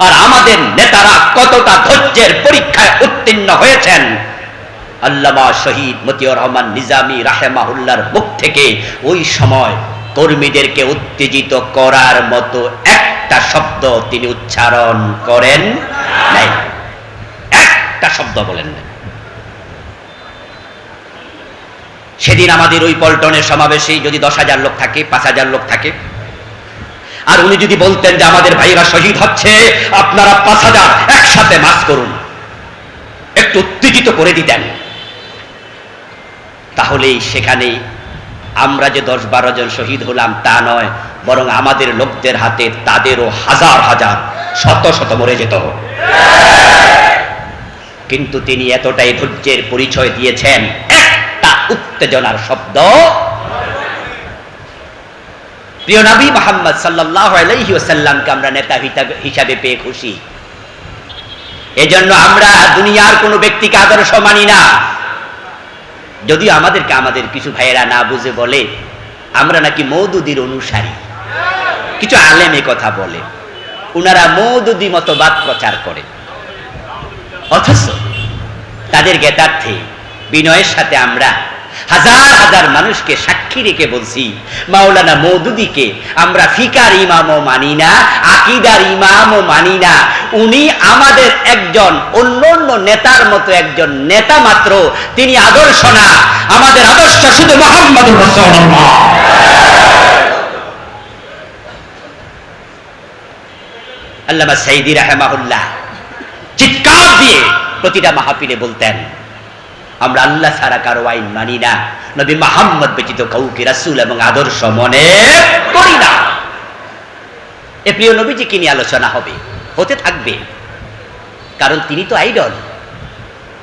আর আমাদের নেতারা কতটা ধৈর্যের পরীক্ষায় উত্তীর্ণ হয়েছেন? আল্লামা শহীদ মতিউর রহমান নিজামী রাহেমাহুল্লার মুখ থেকে ওই সময় কর্মীদেরকে উত্তেজিত করার মতো একটা শব্দ তিনি উচ্চারণ করেন নাই। একটা শব্দ বলেন নাই। সেদিন আমাদের ওই পল্টনের সমাবেশে যদি দশ হাজার লোক থাকে, পাঁচ হাজার লোক থাকে আর উনি যদি বলতেন যে আমাদের ভাইরা শহীদ হচ্ছে, আপনারা পাঁচ হাজার একসাথে মাস করুন। একটু উত্তেজিত করে দিতেন। তাহলেই সেখানে আমরা যে দশ বারো জন শহীদ হলাম তা নয়, বরং আমাদের লোকদের হাতে তাদেরও হাজার হাজার, শত শত মরে যেত। কিন্তু তিনি এতটাই ধৈর্যের পরিচয় দিয়েছেন, একটা উত্তেজনার শব্দ প্রিয় নবী মোহাম্মদ সাল্লাহ আলাইহি ওসাল্লামকে আমরা নেতা হিসাবে- পেয়ে খুশি। এজন্য আমরা দুনিয়ার কোনো ব্যক্তিকে আদর্শ মানি না। যদিও আমাদেরকে আমাদের কিছু ভাইয়েরা না বুঝে বলে, আমরা নাকি মৌদুদির অনুসারী। কিছু আলেম কথা বলে, উনারা মৌদুদি মতবাদ প্রচার করে। অথচ তাদের জ্ঞাতার্থে বিনয়ের সাথে আমরা হাজার হাজার মানুষকে সাক্ষী রেখে বলছি, মাওলানা মৌদুদিকে আমরা ফিকার ইমামও মানি না, আকিদার ইমামও মানি না। উনি আমাদের একজন অন্য অন্য নেতার মতো একজন নেতা মাত্র, তিনি আদর্শ না। আমাদের আদর্শ শুধু মোহাম্মদ আল্লামা সাইদি রাহেমাহুল্লাহ চিৎকার দিয়ে প্রতিটা মাহফিলে বলতেন আমরা আল্লাহ ছাড়া কারও আইন মানি না। নবী মাহমদ ব্যতীত কাউকে রাসূল এবং আদর্শ মনে করি না। এ প্রিয় নবীজিকে নিয়ে আলোচনা হবে, হতে থাকবে। কারণ তিনি তো আইডল।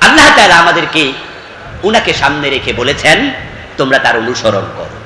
আল্লাহ তাআলা আমাদেরকে উনাকে সামনে রেখে বলেছেন, তোমরা তার অনুসরণ করো।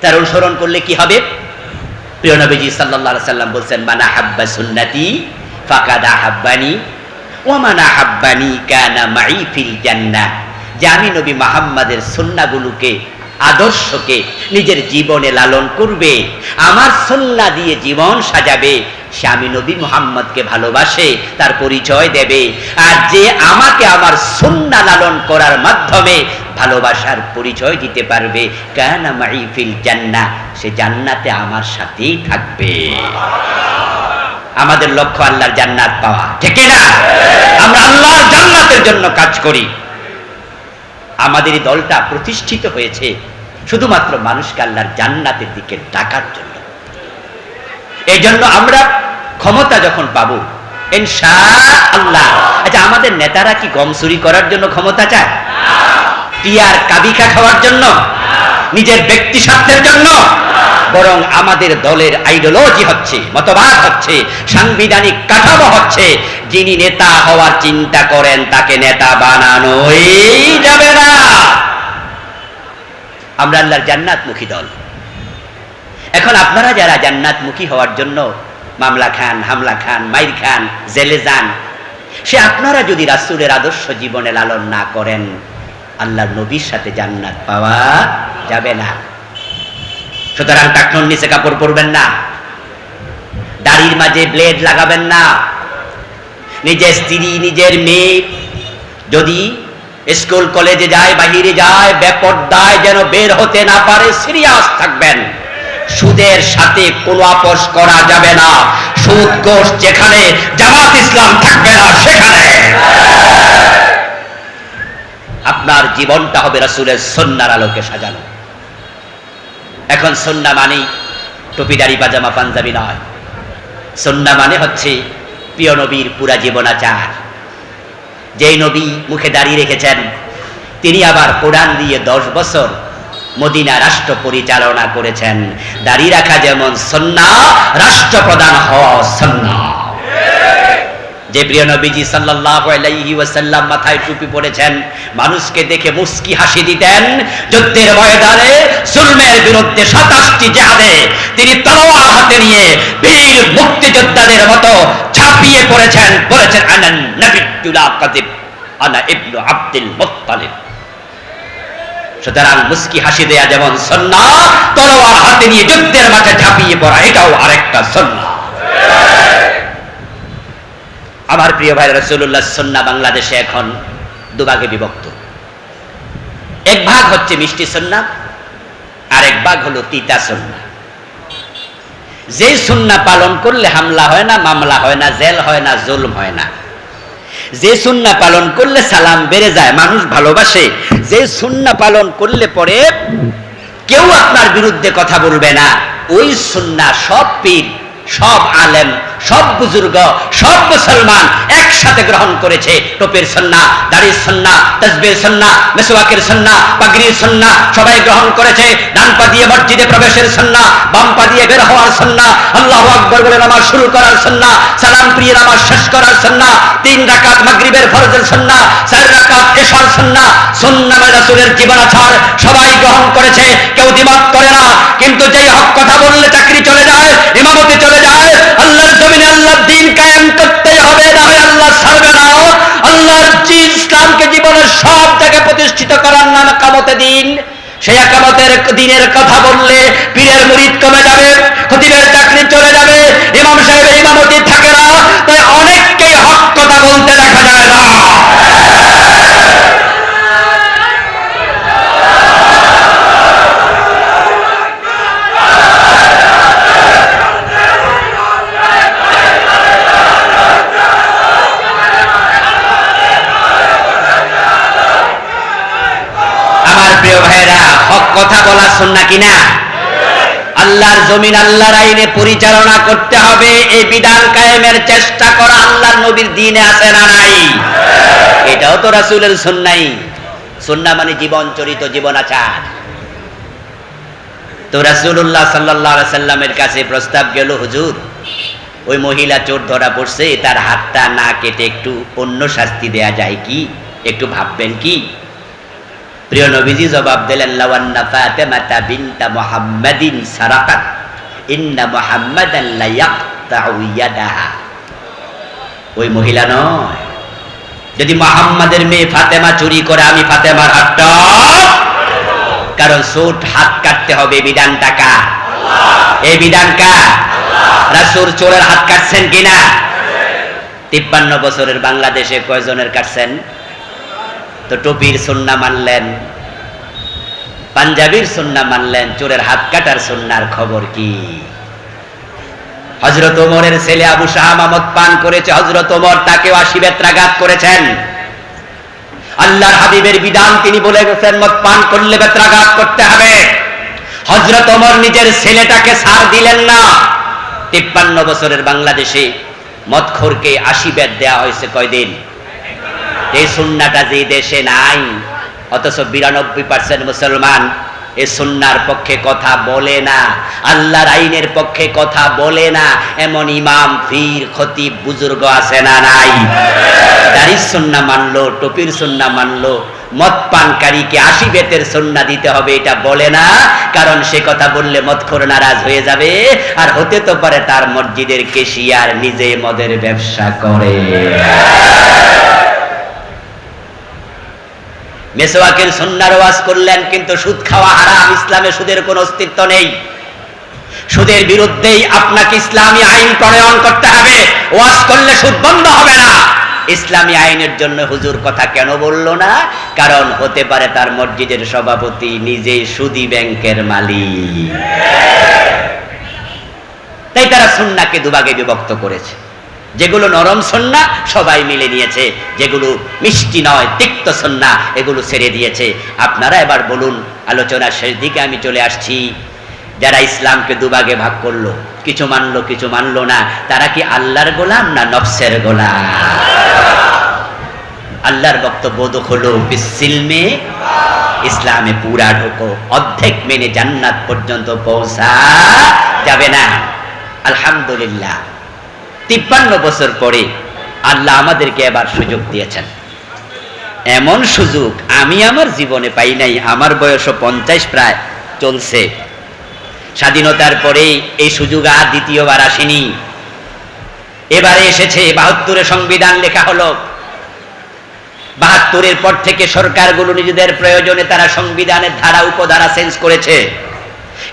তার অনুসরণ করলে কি হবে? প্রিয় নবীজি আলাইহি সাল্লাম বলছেন, মানা হাব্বা সুন্নতি ফাকাদা হাব্বানি ওয়া মানা হাব্বানি কানা মাই ফিল জান্নাহ। যে নবী মুহাম্মাদের আদর্শকে, নিজের জীবনে লালন করবে, আমার সুন্নাহ দিয়ে জীবন সাজাবে, সে আমি নবী মুহাম্মদকে ভালোবাসে, তার পরিচয় দেবে। আর যে আমাকে আমার সুন্নাহ লালন করার মাধ্যমে ভালোবাসার পরিচয় দিতে পারবে, কানা জান্নাহ। সে জান্নাতে আমার সাথেই থাকবে। আমাদের লক্ষ্য আল্লাহর জান্নাত পাওয়া। ঠিক না আমরা আল্লাহর জান্নাতের জন্য কাজ করি। আমাদের এই দলটা প্রতিষ্ঠিত হয়েছে শুধুমাত্র মানুষকে আল্লাহর জান্নাতের দিকে ডাকার জন্য। এই জন্য আমরা ক্ষমতা যখন পাবো আল্লাহ আচ্ছা আমাদের নেতারা কি গম চুরি করার জন্য ক্ষমতা চায়? টিয়ার কাবিকা খাওয়ার জন্য? নিজের ব্যক্তি স্বার্থের জন্য? বরং আমাদের দলের আইডিওলজি হচ্ছে, মতবাদ হচ্ছে, সাংবিধানিক কাঠামো হচ্ছে। যিনি নেতা হওয়ার চিন্তা করেন, তাকে নেতা বানানোই যাবে না। আমরা আল্লাহর জান্নাতমুখী দল। এখন আপনারা যারা জান্নাতমুখী হওয়ার জন্য মামলা খান, হামলা খান, মাইর খান, জেলে যান, সে আপনারা যদি রাসূলের আদর্শ জীবনে লালন না করেন, আল্লাহর নবীর সাথে জান্নাত পাওয়া যাবে না। সুতরাং টাকনোর নিচে কাপড় পরবেন না। দাড়ির মাঝে ব্লেড লাগাবেন না। নিজের স্ত্রী, নিজের মেয়ে যদি স্কুল, কলেজে যায়, বাহিরে যায়, বেপর্দায় যেন বের হতে না পারে, সিরিয়াস থাকবেন। সুদের সাথে কোনো আপোষ করা যাবে না। সুদ কোষ যেখানে, জামাত ইসলাম থাকবে না সেখানে। আপনার জীবনটা হবে রাসুলের সন্ন্যার আলোকে সাজানো। এখন সন্না মানে টুপিদারি পাজামা পাঞ্জাবি নয়। সন্না মানে হচ্ছে প্রিয় নবীর পুরা জীবনাচার। যেই নবী মুখে দাঁড়িয়ে রেখেছেন, তিনি আবার কোরআন দিয়ে দশ বছর মদিনা রাষ্ট্র পরিচালনা করেছেন। দাঁড়িয়ে রাখা যেমন সন্না রাষ্ট্র প্রধান হওয়া সন্না। যে প্রিয় নবীজি ওয়াসাল্লাম মাথায় টুপি পরেছেন, মানুষকে দেখে মুস্কি হাসি দিতেন। যুদ্ধের ময়দানে জুলমের বিরুদ্ধে 27টি জিহাদে তিনি তলোয়ার হাতে নিয়ে বীর মুক্তিযোদ্ধাদের মতো ঝাঁপিয়ে পড়েছেন, বলেছেন কাযিব আনা ইবনু আব্দুল মুত্তালিব। সুতরাং মুস্কি হাসি দেয়া যেমন সন্না, তলোয়ার হাতে নিয়ে যুদ্ধের মাঠে ঝাঁপিয়ে পড়া এটাও আরেকটা সন্না। আমার প্রিয় ভাই রসুল্লাহ সন্না বাংলাদেশে এখন দুভাগে বিভক্ত। এক ভাগ হচ্ছে মিষ্টি সন্না আর এক ভাগ হলো তিতা সন্না যে সুন্না পালন করলে হামলা হয় না, মামলা হয় না, জেল হয় না, জুলম হয় না। যে সুন্না পালন করলে সালাম বেড়ে যায়, মানুষ ভালোবাসে যে সুন্না পালন করলে পরে কেউ আপনার বিরুদ্ধে কথা বলবে না। ওই সুন্না সব পীর, সব আলেম সব বুজুর্গ, সব মুসলমান একসাথে গ্রহণ করেছে। টোপের সন্না, দাড়ির সন্না তসবের সন্না মেসোয়াকের সন্না পাগড়ির সন্না, সবাই গ্রহণ করেছে। ডান পা দিয়ে মসজিদে প্রবেশের সন্না, বাম পা দিয়ে বের হওয়ার সন্না, আল্লাহ আকবর বলে নামাজ শুরু করার সন্না, সালাম প্রিয় নামাজ শেষ করার সন্না, তিন রাকাত মাগরিবের ফরজের সন্না, চার রাকাত এশার সন্না সন্না রাসূলের জীবনাচার সবাই গ্রহণ করেছে। কেউ দ্বিমত করে না, কিন্তু যেই হক কথা বললে চাকরি চলে যায়, ইমামতি চলে যায় জমিনে আল্লাহর দিন কায়েম করতে হবে, না হয় আল্লাহ ছাড়বে না। আল্লাহর ইসলামকে জীবনের সব জায়গায় প্রতিষ্ঠিত করার নাম কামতে দিন। সেই একামতের দিনের কথা বললে পীরের মুরিদ কমে যাবে, খতিবের চাকরি চলে যাবে, ইমাম সাহেবের ইমামতি থাকে না। তাই অনেককেই হক কথা বলতে দেখা যায় না আমার প্রিয় ভাইরা হক কথা বলা শুননা কিনা? আল্লাহর জমিন আল্লাহর আইনে পরিচালনা করতে হবে। এই বিধান কায়েমের চেষ্টা করা আল্লাহর নবীর দিনে আছে না নাই? এটাও তো রাসূলের সুন্নাই। সুন্না মানে জীবন চরিত জীবন, আচার। তো রাসূলুল্লাহ সাল্লাল্লাহু আলাইহি সাল্লামের কাছে প্রস্তাব গেল, হুজুর, ওই মহিলা চোর ধরা পড়ছে, তার হাতটা না কেটে একটু অন্য শাস্তি দেয়া যায় কি? একটু ভাববেন কি? প্রিয় নবীজি, জবাব দিলেন লাওয়ান্না ফাতেমাতা বিনতা মুহাম্মাদিন সারাকাত, ইন্না মুহাম্মাদান লা ইয়াকতাউ ইয়াদাহা। ওই মহিলা নয়। যদি মুহাম্মাদের মেয়ে ফাতেমা চুরি করে আমি ফাতেমার হাতটা, কারণ সোট হাত কাটতে হবে বিধান টাকা এই বিধান কা রাসূল চোরের হাত কাটছেন কিনা? তিপ্পান্ন বছরের বাংলাদেশে কয়জনের কাটছেন? তো টুপির সুন্না মানলেন, পাঞ্জাবির সুন্না মানলেন, চোরের হাত কাটার সুন্নার খবর কি? হজরত ওমরের ছেলে আবু শাহ পান করেছে হজরত ওমর তাকেও আশি বেত্রাঘাত করেছেন। আল্লাহর হাবিবের বিধান তিনি বলে গেছেন, মদ পান করলে বেত্রাঘাত করতে হবে। হজরত ওমর নিজের ছেলেটাকে সার দিলেন না। তিপ্পান্ন বছরের বাংলাদেশে মদখোরকে আশি বেদ দেওয়া হয়েছে কয়দিন? এই সুন্নাটা যে দেশে নাই, অথচ বিরানব্বই পার্সেন্ট মুসলমান এ সুন্নার পক্ষে কথা বলে না, আল্লাহর আইনের পক্ষে কথা বলে না, এমন ইমাম ফির খতিব, বুজুর্গ আছে না নাই? দাড়ির সুন্না মানলো, টুপির সুন্না মানলো, মদ পানকারীকে আশি বেতের সুন্না দিতে হবে এটা বলে না, কারণ সে কথা বললে মদখোর নারাজ হয়ে যাবে, আর হতে তো পারে তার মসজিদের কেশিয়ার নিজে মদের ব্যবসা করে। মেসোয়াকের সন্ন্যার ওয়াজ করলেন, কিন্তু সুদ খাওয়া হারাম, ইসলামে সুদের কোনো অস্তিত্ব নেই। সুদের বিরুদ্ধেই আপনাকে ইসলামী আইন প্রণয়ন করতে হবে। ওয়াজ করলে সুদ বন্ধ হবে না। ইসলামী আইনের জন্য হুজুর কথা কেন বলল না? কারণ হতে পারে তার মসজিদের সভাপতি নিজেই সুদি ব্যাংকের মালিক। তাই তারা সুন্নাকে দুভাগে বিভক্ত করেছে। যেগুলো নরম সন্না সবাই মিলে নিয়েছে। যেগুলো মিষ্টি নয়, তিক্ত সন্না, এগুলো ছেড়ে দিয়েছে। আপনারা এবার বলুন আলোচনার শেষ দিকে আমি চলে আসছি। যারা ইসলামকে দুভাগে ভাগ করল, কিছু মানলো কিছু মানলো না, তারা কি আল্লাহর গোলাম না নফসের গোলাম? আল্লাহর বক্তব্য হলো বিসিলমে ইসলামে পুরা ঢোকো, অর্ধেক মেনে জান্নাত পর্যন্ত পৌঁছা যাবে না। আলহামদুলিল্লাহ। তিপ্পান্ন বছর পরে আল্লাহ আমাদেরকে এবার সুযোগ দিয়েছেন। এমন সুযোগ আমি আমার জীবনে পাই নাই, আমার বয়স পঞ্চাশ প্রায় চলছে। স্বাধীনতার পরে এই সুযোগ আর দ্বিতীয়বার আসেনি। এবারে এসেছে বাহাত্তরে সংবিধান লেখা হলো। বাহাত্তরের পর থেকে সরকারগুলো নিজেদের প্রয়োজনে তারা সংবিধানের ধারা, উপধারা চেঞ্জ করেছে।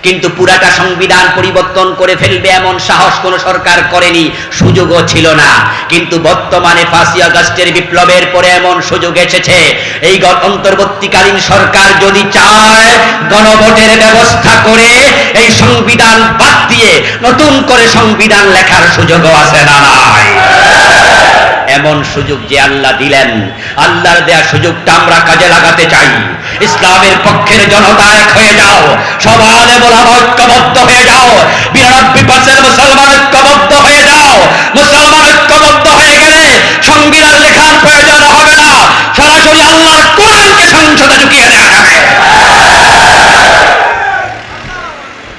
কিন্তু পুরাটা সংবিধান পরিবর্তন করে ফেলবে এমন সাহস কোন সরকার করেনি, সুযোগও ছিল না। কিন্তু বর্তমানে পাঁচই আগস্টের বিপ্লবের পরে এমন সুযোগ এসেছে। এই অন্তর্বর্তীকালীন সরকার যদি চায় গণভোটের ব্যবস্থা করে, এই সংবিধান বাদ দিয়ে নতুন করে সংবিধান লেখার সুযোগও আছে না নাই। এমন সুযোগ যে আল্লাহ দিলেন। আল্লাহর দেয়া সুযোগটা আমরা কাজে লাগাতে চাই। ইসলামের পক্ষের জনতা এক হয়ে যাও। সবার বলা ঐক্যবদ্ধ হয়ে যাও। বিরানব্বই পার্সেন্ট মুসলমান ঐক্যবদ্ধ হয়ে যাও। মুসলমান ঐক্যবদ্ধ হয়ে গেলে সংবিধান লেখার প্রয়োজন হবে না সরাসরি আল্লাহর কোরআনকে সংসদে ঢুকিয়ে দেওয়া যাবে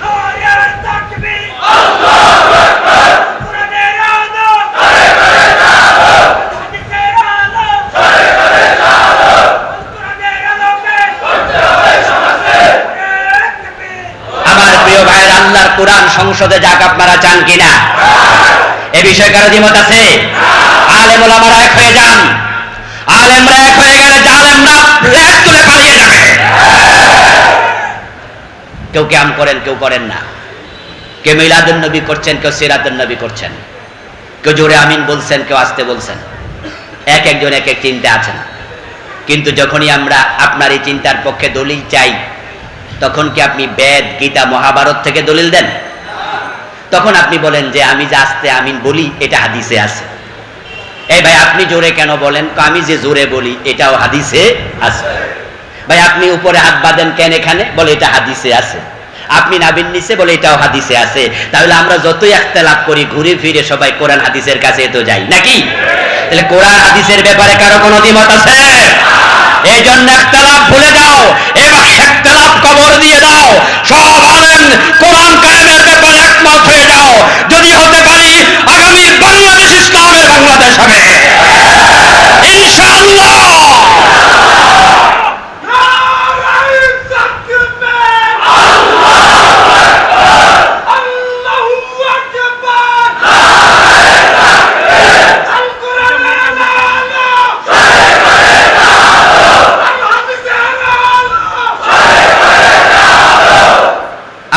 নারায়ে তাকবীর আল্লাহু আকবার কোরআনের আলো করে করে দাও হাদিসের আলো করে করে দাও কোরআনের আলোকে করতে হবে সমাজে তাকবীর আমার প্রিয় ভাইয়ের আল্লাহর কোরআন সংসদে যাক আপনারা চান কিনা এ বিষয়ে কারও দ্বিমত আছে? আলেম ওলামারা এক হয়ে যান। আলেমরা এক হয়ে গেলে জালেমরা লেজ তুলে পালিয়ে যাবে। কেউ ক্যাম করেন, কেউ করেন না। কেউ মিলাদুন নবী করছেন, কেউ সিরাতুন নবী করছেন। কেউ জোরে আমিন বলছেন, কেউ আসতে বলছেন। এক একজন এক এক চিন্তা আছেন। কিন্তু যখনই আমরা আপনার এই চিন্তার পক্ষে দলিল চাই, তখন কি আপনি বেদ, গীতা, মহাভারত থেকে দলিল দেন? তখন আপনি বলেন যে আমি যে আস্তে আমিন বলি, এটা হাদিসে আছে। এই ভাই, আপনি জোরে কেন বলেন? আমি যে জোরে বলি, এটাও হাদিসে আছে। ভাই, আপনি উপরে হাত বাঁধেন কেন এখানে? বলে, এটা হাদিসে আছে। আপনি নাবিন নিচে বলে, এটাও হাদিসে আছে। তাহলে আমরা যতই লাভ করি, ঘুরে ফিরে সবাই কোরআন হাদিসের কাছে তো যাই, নাকি? তাহলে কোরআন হাদিসের ব্যাপারে কারও কোনো দ্বিমত আছে? এই জন্য একতলাপ ভুলে যাও এবার একতলাপ কবর দিয়ে দাও সব আলেন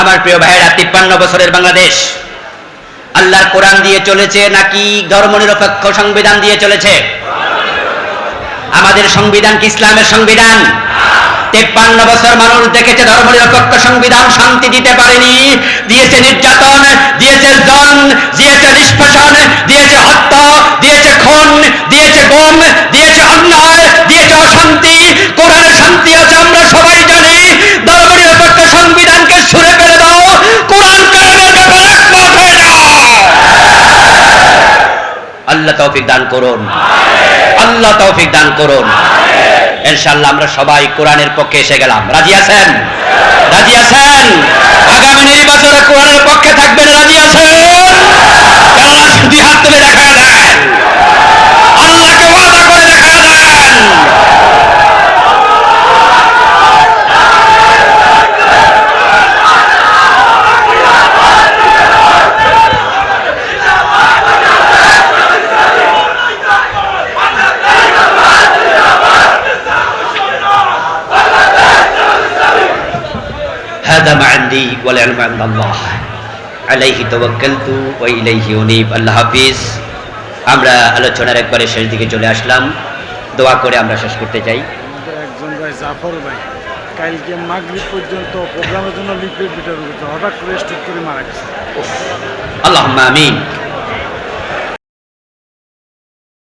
আমার প্রিয় ভাইয়েরা তিপ্পান্ন বছরের বাংলাদেশ। আল্লাহর কোরআন দিয়ে চলেছে নাকি ধর্মনিরপেক্ষ সংবিধান দিয়ে চলেছে? আমাদের সংবিধান কি ইসলামের সংবিধান? তেপ্পান্ন বছর মানুষ দেখেছে ধর্মনিরপেক্ষ সংবিধান শান্তি দিতে পারেনি। দিয়েছে নির্যাতন, দিয়েছে জন আল্লাহ তৌফিক দান করুন। আল্লাহ তৌফিক দান করুন। ইনশাআল্লাহ আমরা সবাই কোরআনের পক্ষে এসে গেলাম। রাজি আছেন? রাজি আছেন আগামী নির্বাচনে কোরআনের পক্ষে থাকবেন রাজি আছেন আল্লাহ শুধু হাত তুলে দেখা দেন আল্লাহকে ওয়াদা করে দেখা দেন হাদা মান্দি বলে আলমান্দাল্লাহ আলাইহি আল্লাহ হাফিজ আমরা আলোচনার একবারে শেষ দিকে চলে আসলাম। দোয়া করে আমরা শেষ করতে চাই। একজন পর্যন্ত প্রোগ্রামের জন্য লিপলেট আল্লাহ আমিন।